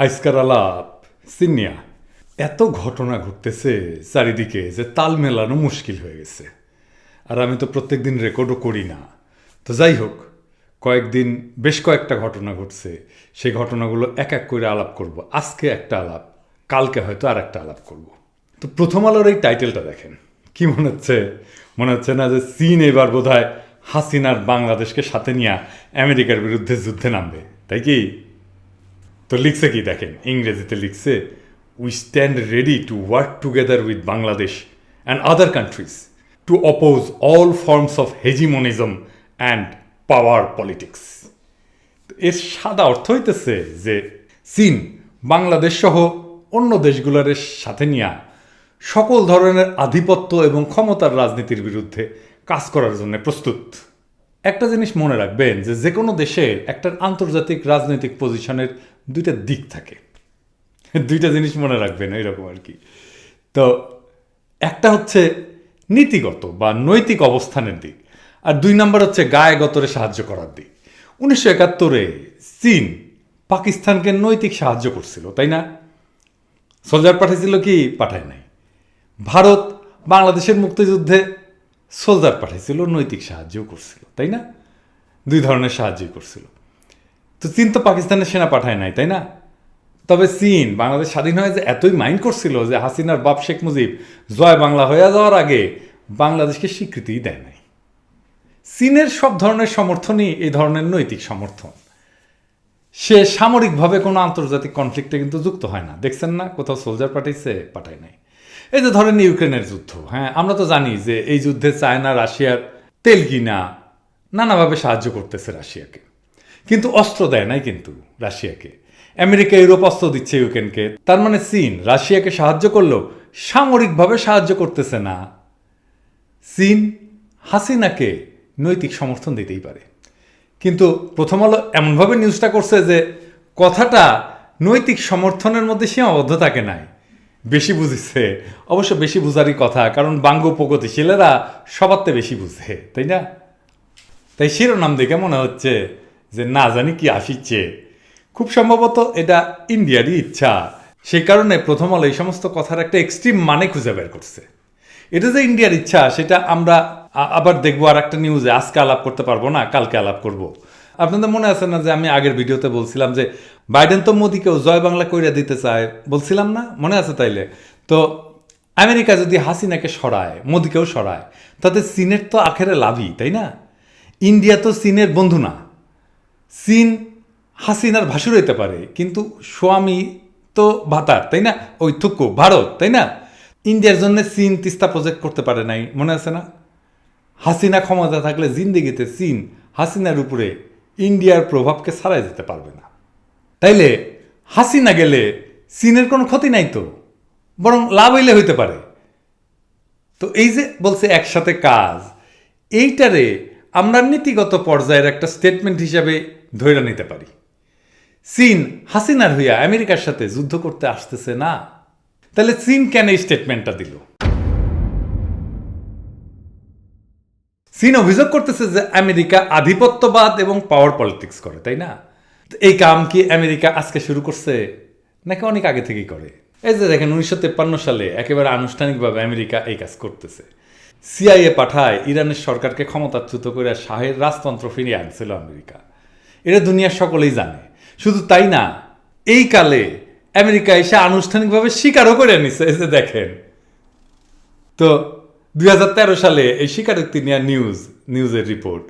আইসকার আলাপ সিনিয়া এত ঘটনা ঘটতেছে চারিদিকে যে তাল মেলানো মুশকিল হয়ে গেছে। আর আমি তো প্রত্যেকদিন রেকর্ডও করি না। তো যাই হোক, কয়েকদিন বেশ কয়েকটা ঘটনা ঘটছে। সেই ঘটনাগুলো এক এক করে আলাপ করব। আজকে একটা আলাপ, কালকে হয়তো আর একটা আলাপ করব। তো প্রথম আলোর এই টাইটেলটা দেখেন। কি মনে হচ্ছে? মনে হচ্ছে না যে চীন এবার বোধহয় হাসিনার বাংলাদেশকে সাথে নিয়ে আমেরিকার বিরুদ্ধে যুদ্ধে নামবে, তাই কি? তো লিখছে কি দেখেন? ইংরেজিতে লিখছে we stand ready to work together with Bangladesh and other countries to oppose all forms of hegemonism and power politics এর সাদা অর্থ হইতেছে যে, চীন, বাংলাদেশ সহ অন্য দেশগুলোর সাথে নিয়ে সকল ধরনের আধিপত্য এবং ক্ষমতার রাজনীতির বিরুদ্ধে কাজ করার জন্য প্রস্তুত। একটা জিনিস মনে রাখবেন যে যে কোনো দেশের একটা আন্তর্জাতিক রাজনৈতিক পজিশনের দুইটা দিক থাকে। দুইটা জিনিস মনে রাখবেন, এরকম আর কি। তো একটা হচ্ছে নীতিগত বা নৈতিক অবস্থানের দিক, আর দুই নম্বর হচ্ছে গায়ে গতরে সাহায্য করার দিক। উনিশশো একাত্তরে চীন পাকিস্তানকে নৈতিক সাহায্য করছিল, তাই না? সোলজার পাঠিয়েছিল কি? পাঠায় নাই। ভারত বাংলাদেশের মুক্তিযুদ্ধে সোলজার পাঠিয়েছিল, নৈতিক সাহায্যও করছিল, তাই না? দুই ধরনের সাহায্যই করছিল। তো চীন তো পাকিস্তানের সেনা পাঠায় নাই, তাই না? তবে চীন, বাংলাদেশ স্বাধীন হয়ে যে এতই মাইন্ড করছিল যে হাসিনার বাপ শেখ মুজিব জয় বাংলা হয়ে যাওয়ার আগে বাংলাদেশকে স্বীকৃতিই দেয় নাই। চীনের সব ধরনের সমর্থনই এই ধরনের নৈতিক সমর্থন। সে সামরিকভাবে কোনো আন্তর্জাতিক কনফ্লিক্টে কিন্তু যুক্ত হয় না। দেখছেন না? কোথাও সোলজার পাঠাইছে, পাঠায় নাই। এই যে ধরেন ইউক্রেনের যুদ্ধ হ্যাঁ আমরা তো জানি যে এই যুদ্ধে চায়না, রাশিয়ার তেল কিনা নানাভাবে সাহায্য করতেছে রাশিয়াকে। কিন্তু অস্ত্র দেয় নাই কিন্তু রাশিয়াকে। আমেরিকা, ইউরোপ অস্ত্র দিচ্ছে ইউক্রেনকে। তার মানে চীন রাশিয়াকে সাহায্য করলেও সামরিকভাবে সাহায্য করতেছে না। চীন হাসিনাকে নৈতিক সমর্থন দিতেই পারে। কিন্তু প্রথম আলো এমনভাবে নিউজটা করছে যে কথাটা নৈতিক সমর্থনের মধ্যে সীমাবদ্ধ থাকে নাই। বেশি বুঝেছে, অবশ্য বেশি বুঝারই কথা, কারণ বাঙ্গ প্রগতিশীলেরা সবারতে বেশি বুঝে, তাই না? তাই শিরোনাম দেখে মনে হচ্ছে যে না, জানি কি আসিচ্ছে। খুব সম্ভবত এটা ইন্ডিয়ারই ইচ্ছা। সে কারণে প্রথম আলো এই সমস্ত কথার একটা এক্সট্রিম মানে খুঁজে বের করছে। এটা যে ইন্ডিয়ার ইচ্ছা, সেটা আমরা আবার দেখব আর একটা নিউজে আজকে আলাপ করতে পারব না, কালকে আলাপ করব। আপনাদের মনে আছে না যে আমি আগের ভিডিওতে বলছিলাম যে বাইডেন তো মোদিকেও জয় বাংলা কইরা দিতে চায়? বলছিলাম না? মনে আছে তাইলে? তো আমেরিকা যদি হাসিনাকে সরায়, মোদিকেও সরায়, তাতে চীনের তো আখেরে লাভই, তাই না? ইন্ডিয়া তো চীনের বন্ধু না। চীন হাসিনার ভাসুর হইতে পারে, কিন্তু স্বামী তো ভাতার, তাই না? ওই থুকু ভারত, তাই না? ইন্ডিয়ার জন্য চীন তিস্তা প্রজেক্ট করতে পারে নাই, মনে আছে না? হাসিনা ক্ষমতা থাকলে জিন্দিগিতে চীন হাসিনার উপরে ইন্ডিয়ার প্রভাবকে ছাড়াই যেতে পারবে না। তাইলে হাসিনা গেলে চীনের কোনো ক্ষতি নাই তো? বরং লাভ হইলে হইতে পারে। তো এই যে বলছে একসাথে কাজ, এইটারে আমরা নীতিগত পর্যায়ের একটা স্টেটমেন্ট হিসাবে ধরে নিতে পারি। চীন হাসিনার হইয়া আমেরিকার সাথে যুদ্ধ করতে আসতেছে না। তাহলে চীন কেন এই স্টেটমেন্টটা দিল? চীন অভিযোগ করতেছে যে আমেরিকা আধিপত্যবাদ এবং পাওয়ার পলিটিক্স করে, তাই না? এই কাম কি আমেরিকা আজকে শুরু করছে, নাকি অনেক আগে থেকেই করে? এই যে দেখেন, উনিশশো তেপ্পান্ন সালে একেবারে আনুষ্ঠানিকভাবে আমেরিকা এই কাজ করতেছে। সিআইএ পাঠায়, ইরানের সরকারকে ক্ষমতাচ্যুত করে শাহের রাজতন্ত্র ফিরিয়ে আনছিল আমেরিকা। এটা দুনিয়ার সকলেই জানে। শুধু তাই না, এই কালে আমেরিকা এসে আনুষ্ঠানিকভাবে স্বীকারও করে নিছে যে দেখেন। তো দুই সালে এই স্বীকারোক্তি নেওয়া নিউজ, নিউজের রিপোর্ট।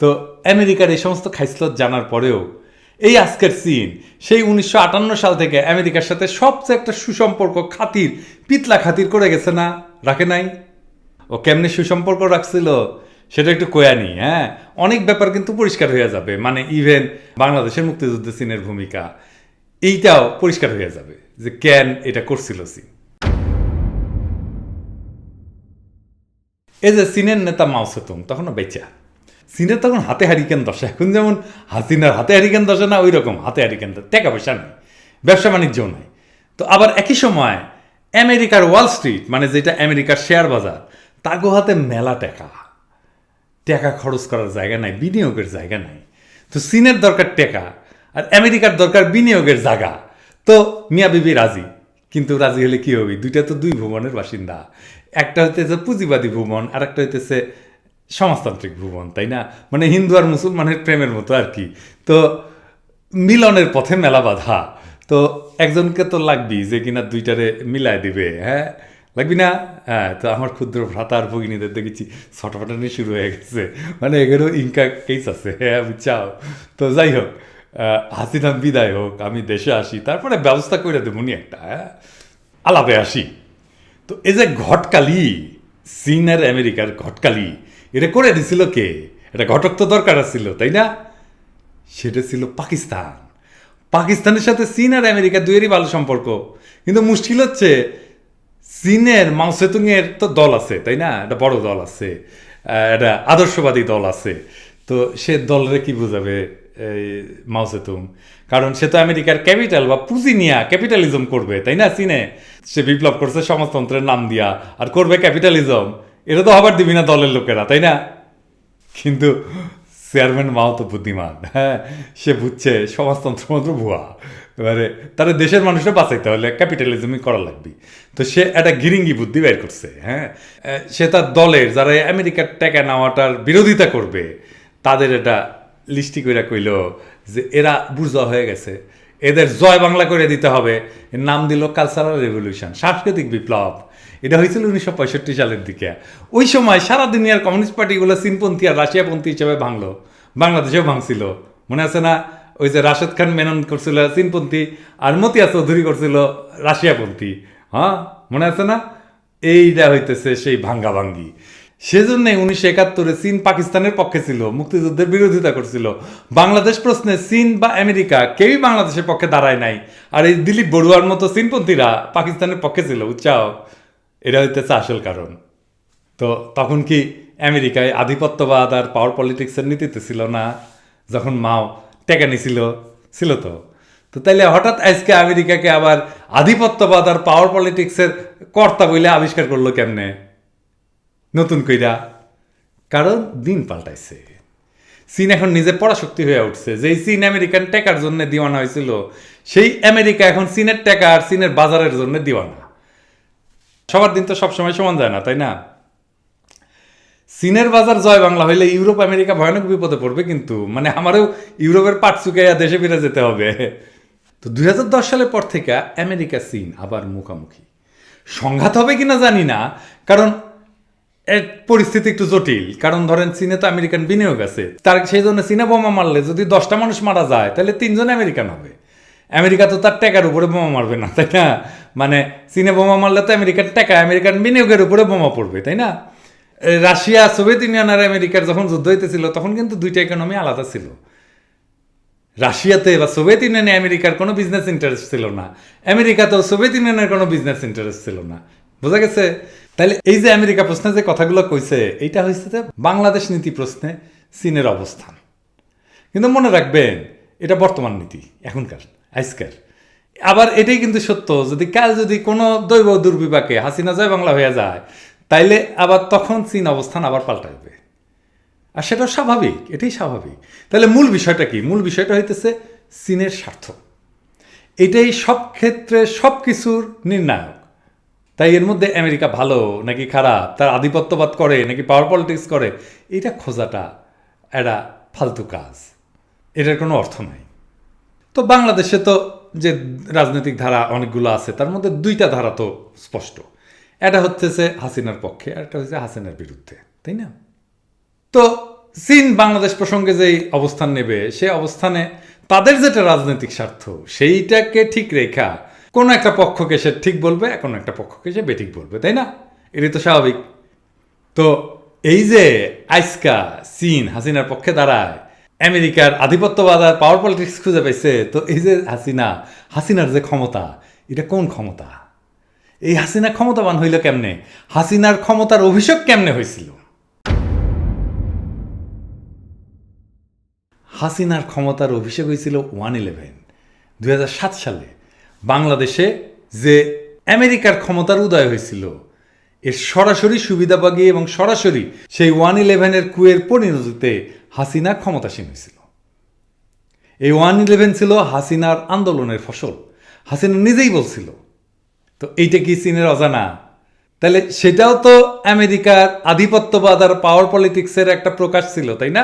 তো আমেরিকার এই সমস্ত খাইসলত জানার পরেও এই আজকের চীন সেই উনিশশো আটান্ন সাল থেকে আমেরিকার সাথে সবচেয়ে একটা সুসম্পর্ক খাতির, পিতলা খাতির করে গেছে না, রাখে নাই? ও কেমনে সুসম্পর্ক রাখছিল? সেটা একটু কোয়ানি হ্যাঁ? অনেক ব্যাপার কিন্তু পরিষ্কার হয়ে যাবে। মানে ইভেন বাংলাদেশের মুক্তিযুদ্ধে চীনের ভূমিকা, এইটাও পরিষ্কার হয়ে যাবে যে কেন এটা করছিল চীন। এই যে চীনের নেতা মাও সেতুং, তখনও বেচা। চীনের তখন হাতে হারিকেন দশা, এখন যেমন হাসিনার হাতে হারিকেন দশা না ওই রকম হাতে হারিকেন টাকা পয়সা নেই, ব্যবসা বাণিজ্যও নাই। তো আবার একই সময় আমেরিকার ওয়াল স্ট্রিট মানে যেটা আমেরিকার শেয়ার বাজার, তাগো হাতে মেলা টাকা। টাকা খরচ করার জায়গা নাই, বিনিয়োগের জায়গা নাই। তো চীনের দরকার টাকা আর আমেরিকার দরকার বিনিয়োগের জায়গা। তো মিয়া বিবি রাজি, কিন্তু রাজি হলে কি হবে? দুইটা তো দুই ভুবনের বাসিন্দা। একটা হইতেছে পুঁজিবাদী ভুবন আর একটা হইতেছে সমাজতান্ত্রিক ভুবন, তাই না? মানে হিন্দু আর মুসলমানের প্রেমের মতো আর কি। তো মিলনের পথে মেলা বাধা। তো একজনকে তো লাগবি যে কিনা দুইটারে মিলায় দিবে হ্যাঁ? লাগবি না? হ্যাঁ তো আমার ক্ষুদ্র ভ্রাতা আর ভগিনীদের দেখেছি ছটফটানি শুরু হয়ে গেছে। মানে এগুলো ইনকা কেস আছে হ্যাঁ বুঝছাও তো যাই হোক আহ, হাসিনা বিদায় হোক আমি দেশে আসি। তারপরে ব্যবস্থা করে দেবনি একটা হ্যাঁ আলাপে আসি। তো এই যে ঘটকালি চীন আর আমেরিকার ঘটকালি এটা করে দিছিল কে? এটা ঘটক তো দরকার ছিল তাই না? সেটা ছিল পাকিস্তান। পাকিস্তানের সাথে চীন আর আমেরিকা দুয়েরই ভালো সম্পর্ক। কিন্তু মুশকিল হচ্ছে চীনের মাউসেতুং এর তো দল আছে, তাই না? একটা বড় দল আছে একটা আদর্শবাদী দল আছে। তো সে দলরে কি বোঝাবে মাউসেতুং কারণ সে তো আমেরিকার ক্যাপিটাল বা পুঁজি নিয়া ক্যাপিটালিজম করবে, তাই না চীনে? সে বিপ্লব করছে সমাজতন্ত্রের নাম দিয়া, আর করবে ক্যাপিটালিজম। এটা তো হবার দিবি না দলের লোকেরা, তাই না? কিন্তু চেয়ারম্যান মাও তো বুদ্ধিমান হ্যাঁ? সে বুঝছে সমাজতন্ত্র মাত্র ভুয়া। এবারে তারা দেশের মানুষরা বাঁচাইতে হলে ক্যাপিটালিজমই করা লাগবে। তো সে একটা গিরিঙ্গি বুদ্ধি বের করছে হ্যাঁ? সে তার দলের যারা আমেরিকার টাকা নেওয়াটার বিরোধিতা করবে, তাদের এটা লিস্টি করে কইল যে এরা বুঝা হয়ে গেছে। এদের জয় বাংলা করে দিতে হবে। এর নাম দিল কালচারাল রেভলিউশন সাংস্কৃতিক বিপ্লব। এটা হয়েছিল উনিশশো পঁয়ষট্টি সালের দিকে। ওই সময় সারা দুনিয়ার কমিউনিস্ট পার্টিগুলো চীনপন্থী আর রাশিয়াপন্থী হিসেবে ভাঙলো, বাংলাদেশেও ভাঙছিল। মনে আছে না? ওই যে রাশেদ খান মেনন করছিল চীনপন্থী আর মতিয়া চৌধুরী করছিল রাশিয়াপন্থী হ্যাঁ? মনে আছে না? এইটা হইতেছে সেই ভাঙ্গা ভাঙ্গি সেজন্য উনিশশো একাত্তরে চীন পাকিস্তানের পক্ষে ছিল, মুক্তিযুদ্ধের বিরোধিতা করছিল। বাংলাদেশ প্রশ্নে চীন বা আমেরিকা কেউই বাংলাদেশের পক্ষে দাঁড়ায় নাই। আর এই দিলীপ বড়ুয়ার মতো চীনপন্থীরা পাকিস্তানের পক্ষে ছিল উচ্চাও এটা হইতেছে আসল কারণ। তো তখন কি আমেরিকায় আধিপত্যবাদ আর পাওয়ার পলিটিক্সের নীতিতে ছিল না? যখন মাও টেকা নিছিল, ছিল তো। তো তাইলে হঠাৎ আজকে আমেরিকাকে আবার আধিপত্যবাদ আর পাওয়ার পলিটিক্সের কর্তা বলে আবিষ্কার করল কেমনে? নতুন কইরা। কারণ দিন পাল্টাইছে। চীন এখন নিজে পরাশক্তি হয়ে উঠছে। যেই চীন আমেরিকান টেকার জন্য দিওয়ানা হয়েছিল, সেই আমেরিকা এখন চীনের টেকা আর চীনের বাজারের জন্য দিওয়ানা। সবার দিন তো সবসময় সমান যায় না, তাই না? চীনের বাজার জয় বাংলা হইলে ইউরোপ, আমেরিকা ভয়ানক বিপদে পড়বে কিন্তু মানে আমারও ইউরোপের পাট চুকাইয়া দেশে ফিরে যেতে হবে। তো দুই হাজার দশ সালের পর থেকে আমেরিকা চীন আবার মুখামুখি। সংঘাত হবে কিনা জানি না, কারণ এর পরিস্থিতি একটু জটিল। কারণ ধরেন চীনে তো আমেরিকান বিনিয়োগ আছে। তার সেই জন্য চীনে বোমা মারলে যদি দশটা মানুষ মারা যায়, তাহলে তিনজন আমেরিকান হবে। আমেরিকা তো তার টাকার উপরে বোমা মারবে না, তাই না? মানে চীনে বোমা মারলে তো আমেরিকান টাকা আমেরিকান বিনিয়োগের উপরে বোমা পড়বে, তাই না? রাশিয়া, সোভিয়েত ইউনিয়ন আর আমেরিকার যখন যুদ্ধ হইতেছিল, তখন কিন্তু দুইটা ইকোনমি আলাদা ছিল। রাশিয়াতে বা সোভিয়েত ইউনিয়নে আমেরিকার কোনো বিজনেস ইন্টারেস্ট ছিল না। আমেরিকাতেও সোভিয়েত ইউনিয়নের কোনো বিজনেস ইন্টারেস্ট ছিল না। বোঝা গেছে? তাহলে এই যে আমেরিকা প্রশ্নে যে কথাগুলো কইছে, এইটা হয়েছে যে বাংলাদেশ নীতি প্রশ্নে চীনের অবস্থান। কিন্তু মনে রাখবেন, এটা বর্তমান নীতি, এখনকার, আজকার। আবার এটাই কিন্তু সত্য, যদি কাল যদি কোনো দৈব দুর্বিপাকে হাসিনা জয় বাংলা হয়ে যায় তাইলে আবার তখন চীন অবস্থান আবার পাল্টাবে আর সেটা স্বাভাবিক, এটাই স্বাভাবিক। তাহলে মূল বিষয়টা কি? মূল বিষয়টা হইতেছে চীনের স্বার্থ। এটাই সব ক্ষেত্রে সব কিছুর নির্ণায়ক। তাই এর মধ্যে আমেরিকা ভালো নাকি খারাপ, তার আধিপত্যবাদ করে নাকি পাওয়ার পলিটিক্স করে, এটা খোঁজাটা একটা ফালতু কাজ। এটার কোনো অর্থ নাই। তো বাংলাদেশে তো যে রাজনৈতিক ধারা অনেকগুলো আছে, তার মধ্যে দুইটা ধারা তো স্পষ্ট। এটা হচ্ছে হাসিনার পক্ষে, আর একটা হচ্ছে হাসিনার বিরুদ্ধে, তাই না? তো চীন বাংলাদেশ প্রসঙ্গে যেই অবস্থান নেবে, সে অবস্থানে তাদের যেটা রাজনৈতিক স্বার্থ, সেইটাকে ঠিক রেখা কোনো একটা পক্ষকে সে ঠিক বলবে কোনো একটা পক্ষকে সে বেঠিক বলবে, তাই না? এটাই তো স্বাভাবিক। তো এই যে আইসকা চীন হাসিনার পক্ষে দাঁড়ায়, আমেরিকার আধিপত্যবাদ আর পাওয়ার পলিটিক্স খুঁজে পাইছে, তো এই যে হাসিনা, হাসিনার যে ক্ষমতা, এটা কোন ক্ষমতা? এই হাসিনা ক্ষমতাবান হইল কেমনে? হাসিনার ক্ষমতার অভিষেক কেমনে হয়েছিল হাসিনার ক্ষমতার অভিষেক হয়েছিল ওয়ান ইলেভেন, দুই সালে। বাংলাদেশে যে আমেরিকার ক্ষমতার উদয় হয়েছিল এর সরাসরি সুবিধাভাগী এবং সরাসরি সেই ওয়ান ইলেভেনের কুয়ের পরিণতিতে হাসিনা ক্ষমতাসীন হয়েছিল এই ওয়ান ইলেভেন ছিল হাসিনার আন্দোলনের ফসল। হাসিনা নিজেই বলছিল তো এইটা কি চীনের অজানা? তাহলে সেটাও তো আমেরিকার আধিপত্যবাদ আর পাওয়ার পলিটিক্সের একটা প্রকাশ ছিল, তাই না?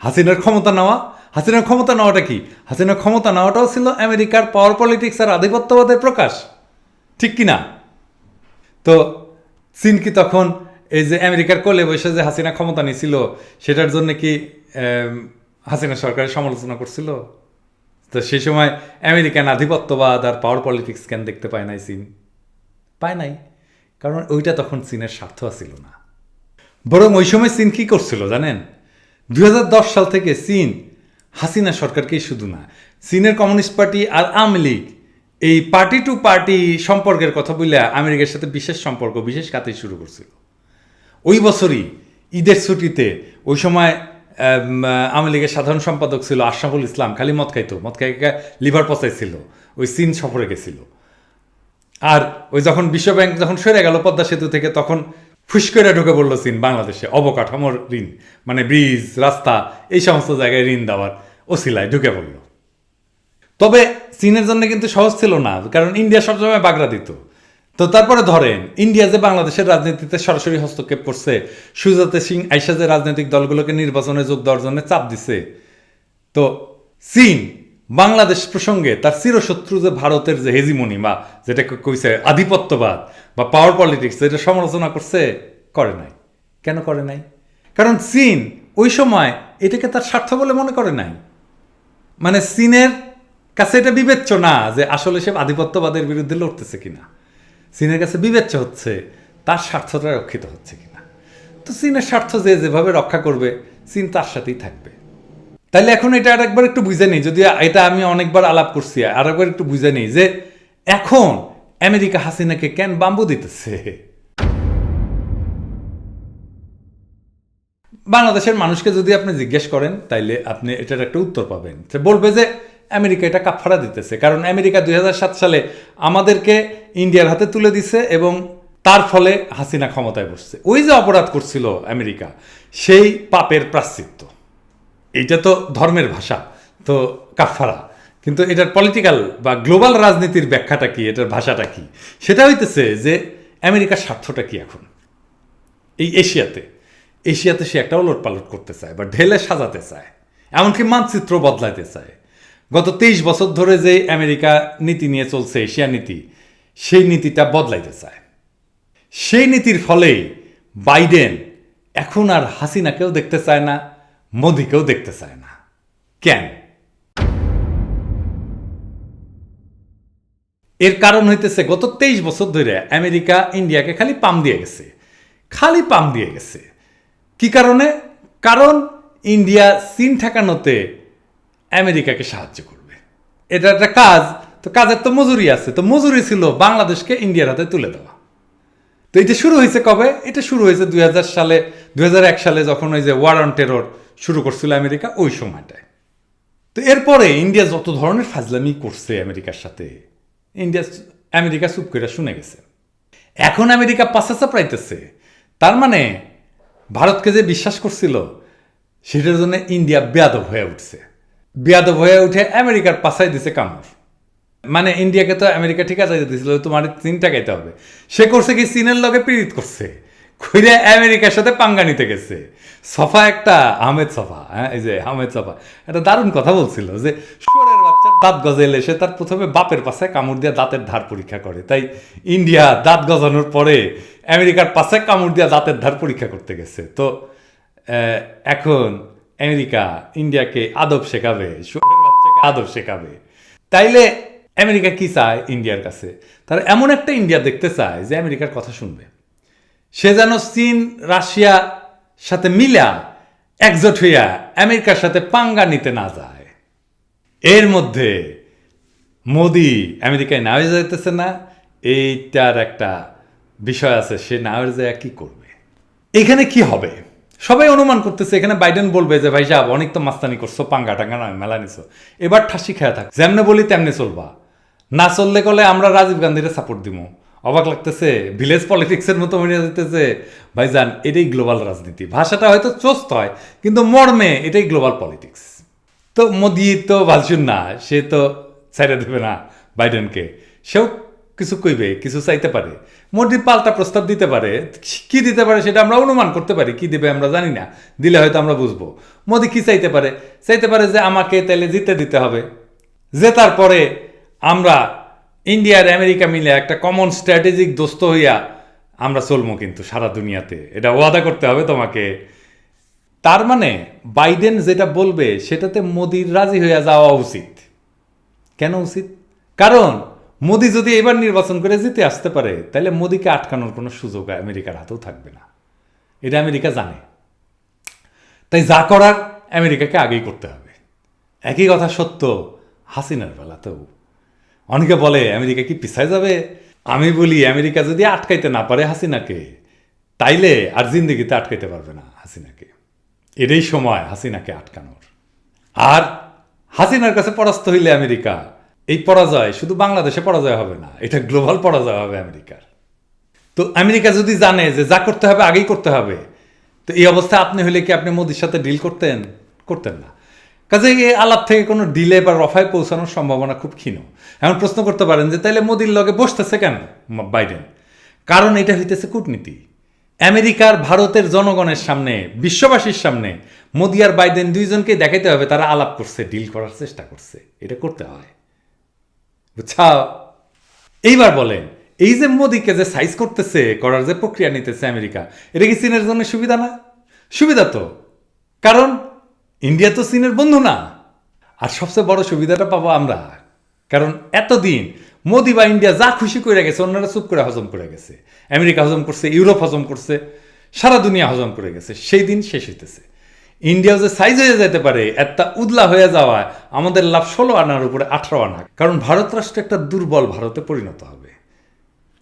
হাসিনার ক্ষমতা নেওয়া, হাসিনার ক্ষমতা নেওয়াটা কি? হাসিনার ক্ষমতা নেওয়াটাও ছিল আমেরিকার পাওয়ার পলিটিক্স আর আধিপত্যবাদের প্রকাশ, ঠিক কি না তো চীন কি তখন এই যে আমেরিকার কোলে বসে যে হাসিনা ক্ষমতা নিয়েছিল সেটার জন্য কি হাসিনা সরকারের সমালোচনা করছিল? তো সেই সময় আমেরিকান আধিপত্যবাদ আর পাওয়ার পলিটিক্স কেন দেখতে পায় নাই চীন পায় নাই। কারণ ওইটা তখন চীনের স্বার্থ ছিল না। বরং ওই সময় চীন কি করছিল জানেন? দু হাজার দশ সাল থেকে চীন হাসিনা সরকারকেই শুধু না, চীনের কমিউনিস্ট পার্টি আর আওয়ামী লীগ এই পার্টি টু পার্টি সম্পর্কের কথা বলে আমেরিকার সাথে বিশেষ সম্পর্ক, বিশেষ কাতে শুরু করছিল। ওই বছরই ঈদের ছুটিতে ওই সময় আওয়ামী লীগের সাধারণ সম্পাদক ছিল আশরাফুল ইসলাম, খালি মদ খাইতো। মদ খাই লিভার পচাইছিল। ওই চীন সফরে গেছিল। আর ওই যখন বিশ্বব্যাংক যখন সরে গেল পদ্মা সেতু থেকে, তখন ফুস করে ঢুকে পড়ল চীন বাংলাদেশে। অবকাঠামোর ঋণ মানে ব্রিজ, রাস্তা, এই সমস্ত জায়গায় ঋণ দেওয়ার ওসিলায় ঢুকে পড়ল। তবে চীনের জন্য কিন্তু সহজ ছিল না, কারণ ইন্ডিয়া সবসময় বাগড়া দিত। তো তারপরে ধরেন, ইন্ডিয়া যে বাংলাদেশের রাজনীতিতে সরাসরি হস্তক্ষেপ করছে, সুজাতে সিং আইসা যে রাজনৈতিক দলগুলোকে নির্বাচনে যোগ দেওয়ার জন্য চাপ দিছে। তো চীন, বাংলাদেশ প্রসঙ্গে তার চিরশত্রু যে ভারতের যে হেজিমনি বা যেটাকে কইছে আধিপত্যবাদ বা পাওয়ার পলিটিক্স যেটা সমালোচনা করছে, করে নাই। কেন করে নাই? কারণ চীন ওই সময় এটাকে তার স্বার্থ বলে মনে করে নাই। মানে চীনের কাছে এটা বিবেচ্য না যে আসলে সে আধিপত্যবাদের বিরুদ্ধে লড়তেছে কিনা। চীনের কাছে বিবেচ্য হচ্ছে, তার স্বার্থটা রক্ষিত হচ্ছে কিনা? তো চীনের স্বার্থ যে যেভাবে রক্ষা করবে, চীন তার সাথেই থাকবে। তাইলে এখন এটা আর একবার একটু বুঝে নিই যদি এটা আমি অনেকবার আলাপ করছি, আর একবার একটু বুঝে নিই যে এখন আমেরিকা হাসিনাকে কেন বাম্বু দিতেছে? বাংলাদেশের মানুষকে যদি আপনি জিজ্ঞেস করেন, তাইলে আপনি এটার একটা উত্তর পাবেন। বলবে যে আমেরিকা এটা কাফারা দিতেছে। কারণ আমেরিকা দুই হাজার সাত সালে আমাদেরকে ইন্ডিয়ার হাতে তুলে দিছে এবং তার ফলে হাসিনা ক্ষমতায় বসছে। ওই যে অপরাধ করছিল আমেরিকা, সেই পাপের প্রাশ্চিত্য। এটা তো ধর্মের ভাষা, তো কাফারা কিন্তু এটার পলিটিক্যাল বা গ্লোবাল রাজনীতির ব্যাখ্যাটা কি, এটার ভাষাটা কি? সেটা হইতেছে যে আমেরিকার স্বার্থটা কি এখন? এই এশিয়াতে। এশিয়াতে সে একটা ওলট পালট করতে চায় বা ঢেলে সাজাতে চায়। এমনকি মানচিত্র বদলাতে চায়। গত তেইশ বছর ধরে যে আমেরিকা নীতি নিয়ে চলছে, এশিয়া নীতি, সেই নীতিটা বদলাইতে চায়। সেই নীতির ফলেই বাইডেন এখন আর হাসিনাকেও দেখতে চায় না, মোদিকেও দেখতে চায় না। কেন? এর কারণ হইতেছে, গত তেইশ বছর ধরে আমেরিকা ইন্ডিয়াকে খালি পাম দিয়ে গেছে, খালি পাম দিয়ে গেছে। কি কারণে? কারণ ইন্ডিয়া চীন ঠেকানোতে আমেরিকাকে সাহায্য করবে। এটা একটা কাজ। তো কাজের তো মজুরি আছে। তো মজুরি ছিল বাংলাদেশকে ইন্ডিয়ার হাতে তুলে দেওয়া। তো এটা শুরু হয়েছে কবে? এটা শুরু হয়েছে দুই হাজার সালে, দুই হাজার এক সালে যখন ওই যে ওয়ার অন টেরর শুরু করছিল আমেরিকা, ওই সময়টায়। তো এরপরে ইন্ডিয়া যত ধরনের ফাজলামি করছে আমেরিকার সাথে, ইন্ডিয়া আমেরিকা চুপ করে শুনে গেছে। এখন আমেরিকা পাশে চাপড়াইতেছে। তার মানে ভারতকে যে বিশ্বাস করছিল, সেটার জন্য ইন্ডিয়া বেয়াদব হয়ে উঠছে। বেয়াদব হয়ে উঠে আমেরিকার পাশায় দিছে কামড় মানে ইন্ডিয়াকে তো আমেরিকা ঠিক আছে দিয়েছিল তোমার চীন টাকাইতে হবে। সে করছে কি, চীনের লগে পীড়িত করছে। কইরা আমেরিকার সাথে পাঙ্গা নিতে গেছে। সফা একটা আহমেদ সফা হ্যাঁ এই যে আহমেদ সফা। একটা দারুণ কথা বলছিল যে শুয়ারের বাচ্চার দাঁত গজাইলে সে তার প্রথমে বাপের পাশে কামড় দিয়ে দাঁতের ধার পরীক্ষা করে। তাই ইন্ডিয়া দাঁত গজানোর পরে আমেরিকার পাশে কামড় দিয়ে দাঁতের ধার পরীক্ষা করতে গেছে। তো এখন আমেরিকা, ইন্ডিয়াকে আদব শেখাবে বাচ্চাকে আদব শেখাবে। তাইলে আমেরিকা কি চায় ইন্ডিয়ার কাছে? তারা এমন একটা ইন্ডিয়া দেখতে চায় যে আমেরিকার কথা শুনবে। সে যেন চীন, রাশিয়া সাথে মিলা একজোট হইয়া আমেরিকার সাথে পাঙ্গা নিতে না যায়। এর মধ্যে মোদি আমেরিকায় না হয়ে যাইতেছে না, এইটার একটা বিষয় আছে, সে না হয়ে যায় কি করবে? এখানে কি হবে? সবাই অনুমান করতেছে, এখানে বাইডেন বলবে যে, ভাই সাহেব অনেক তো মাস্তানি করছ, পাঙ্গা টাঙ্গা নয়, মেলা নিছো। এবার ঠাসি খেয়া থাক, যেমনে বলি তেমনি চলবা। না চললে কলে আমরা রাজীব গান্ধীরে সাপোর্ট দিব অবাক লাগতেছে, ভিলেজ পলিটিক্সের মতো মনে যেতেছে ভাইজান, এটাই গ্লোবাল রাজনীতি। ভাষাটা হয়তো চোস্ত হয়, কিন্তু মর্মে এটাই গ্লোবাল পলিটিক্স তো মোদি তো ভালছুন না, সে তো ছেড়ে দেবে না বাইডেনকে সেও কিছু কইবে, কিছু চাইতে পারে। মোদি পাল্টা প্রস্তাব দিতে পারে, কি দিতে পারে সেটা আমরা অনুমান করতে পারি, কি দিবে আমরা জানি না। দিলে হয়তো আমরা বুঝব। মোদি কি চাইতে পারে? চাইতে পারে যে আমাকে তাহলে জিতে দিতে হবে। যে তারপরে আমরা ইন্ডিয়া আর আমেরিকা মিলে একটা কমন স্ট্র্যাটেজিক দোস্ত হইয়া আমরা চলবো কিন্তু সারা দুনিয়াতে। এটা ওয়াদা করতে হবে তোমাকে। তার মানে বাইডেন যেটা বলবে সেটাতে মোদির রাজি হইয়া যাওয়া উচিত। কেন উচিত? কারণ মোদি যদি এবার নির্বাচন করে জিতে আসতে পারে, তাহলে মোদিকে আটকানোর কোনো সুযোগ আমেরিকার হাতেও থাকবে না। এটা আমেরিকা জানে। তাই যা করার আমেরিকাকে আগেই করতে হবে। একই কথা সত্য, হাসিনার বেলাতেও। অনেকে বলে, আমেরিকা কি পিছায় যাবে? আমি বলি, আমেরিকা যদি আটকাইতে না পারে হাসিনাকে, তাইলে আর জিন্দগিতে আটকাইতে পারবে না হাসিনাকে। এটাই সময় হাসিনাকে আটকানোর। আর হাসিনার কাছে পরাস্ত হইলে আমেরিকা এই পরাজয় শুধু বাংলাদেশে পরাজয় হবে না, এটা গ্লোবাল পরাজয় হবে আমেরিকার। তো আমেরিকা যদি জানে যে যা করতে হবে আগেই করতে হবে, তো এই অবস্থায় আপনি হলে কি আপনি মোদির সাথে ডিল করতেন? করতেন না। কাজে এই আলাপ থেকে কোনো ডিলে বা রফায় পৌঁছানোর সম্ভাবনা খুব ক্ষীণ। এখন প্রশ্ন করতে পারেন যে তাইলে মোদির লগে বসতেছে কেন বাইডেন? কারণ এটা হইতেছে কূটনীতি। আমেরিকার ভারতের জনগণের সামনে, বিশ্ববাসীর সামনে মোদি আর বাইডেন দুইজনকে দেখাইতে হবে তারা আলাপ করছে ডিল করার চেষ্টা করছে। এটা করতে হয়। বুঝছাও এইবার বলেন, এই যে মোদিকে যে সাইজ করতেছে, করার যে প্রক্রিয়া নিতেছে আমেরিকা, এটা কি চীনের জন্য সুবিধা না? সুবিধা তো, কারণ ইন্ডিয়া তো চীনের বন্ধু না। আর সবচেয়ে বড় সুবিধাটা পাবো আমরা, কারণ এতদিন মোদি বা ইন্ডিয়া যা খুশি করে গেছে, অন্যরা চুপ করে হজম করে গেছে। আমেরিকা হজম করছে, ইউরোপ হজম করছে, সারা দুনিয়া হজম করে গেছে, সেই দিন শেষ হইতেছে। ইন্ডিয়াও যে সাইজ হয়ে যেতে পারে, একটা উদলা হয়ে যাওয়ায় আমাদের লাভ ষোলো আনার উপরে আঠারো আনা। কারণ ভারত রাষ্ট্র একটা দুর্বল ভারতে পরিণত হবে।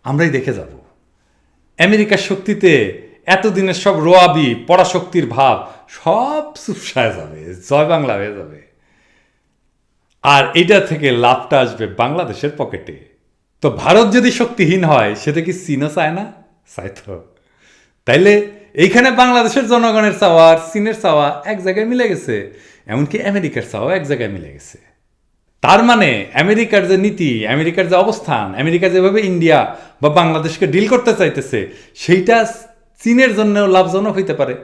আমরাই দেখে যাব। আমেরিকার শক্তিতে এতদিনের সব রোয়াবি, পরাশক্তির ভাব, সব চুপসায় যাবে, জয় বাংলা হয়ে যাবে। আর এটা থেকে লাভটা আসবে বাংলাদেশের পকেটে। তো ভারত যদি শক্তিহীন হয়, সেটা কি চীনও চায় না? চায় তো। তাইলে এইখানে বাংলাদেশের জনগণের চাওয়া আর চীনের চাওয়া এক জায়গায় মিলে গেছে, এমনকি আমেরিকার চাওয়া এক জায়গায় মিলে গেছে। তার মানে আমেরিকার যে নীতি, আমেরিকার যে অবস্থান, আমেরিকা যেভাবে ইন্ডিয়া বা বাংলাদেশকে ডিল করতে চাইতেছে, সেইটা চীনের জন্য লাভজনক হইতে পারে।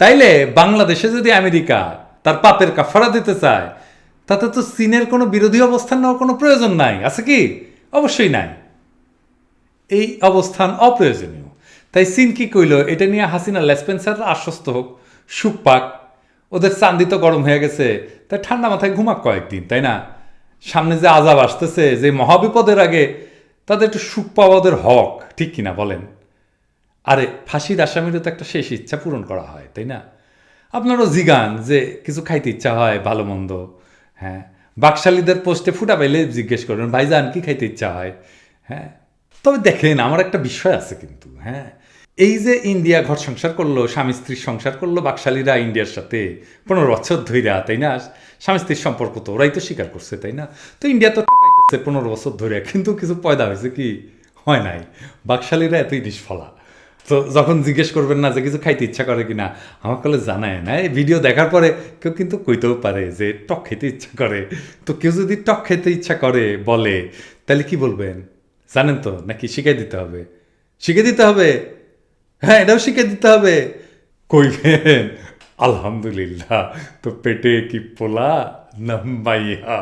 তাইলে বাংলাদেশে যদি আমেরিকা তার পাপের কাফারা দিতে চায়, তাতে তো চীনের কোনো বিরোধী অবস্থান নেওয়ার কোনো প্রয়োজন নাই, আছে কি? অবশ্যই নাই। এই অবস্থান অপ্রয়োজনীয়। তাই চীন কি কইল, এটা নিয়ে হাসিনা লেসপেন্সার আশ্বস্ত হোক। সুখ পাক। ওদের চান্দি তো গরম হয়ে গেছে। তাই ঠান্ডা মাথায় ঘুমাক কয়েকদিন, তাই না? সামনে যে আজাব আসতেছে, যে মহাবিপদের আগে, তাদের একটু সুখ পাওয়া ওদের হক, ঠিক কিনা বলেন? আরে, ফাঁসির আসামিরও তো একটা শেষ ইচ্ছা পূরণ করা হয়, তাই না? আপনারও জিগান যে কিছু খাইতে ইচ্ছা হয়, ভালো মন্দ। হ্যাঁ বাকশালীদের পোস্টে ফুটা পাইলে জিজ্ঞেস করেন ভাইজান, কি খাইতে ইচ্ছা হয়? হ্যাঁ তবে দেখেন, আমার একটা বিষয় আছে কিন্তু হ্যাঁ। এই যে ইন্ডিয়া ঘর সংসার করল, স্বামী স্ত্রীর সংসার করল, বাকশালীরা ইন্ডিয়ার সাথে পনেরো বছর ধইরা, তাই না? স্বামী স্ত্রীর সম্পর্ক তো ওরাই তো স্বীকার করছে, তাই না? তো ইন্ডিয়া তো পাইতেছে পনেরো বছর ধরে কিন্তু কিছু পয়দা হয়েছে কি? হয় নাই। বাকশালীরা এতই নিষ্ফলা। তো যখন জিজ্ঞেস করবেন না যে কিছু খাইতে ইচ্ছা করে কিনা, আমার কলে জানায় না। এই ভিডিও দেখার পরে কেউ কিন্তু কইতেও পারে যে টক খেতে ইচ্ছা করে। তো কেউ যদি টক খেতে ইচ্ছা করে, বলে, তাহলে কি বলবেন? জানেন তো, নাকি শিখে দিতে হবে? শিখে দিতে হবে? হ্যাঁ এটাও শিখে দিতে হবে। কইবেন আলহামদুলিল্লাহ তো পেটে কি পোলা? নাম্বাইয়া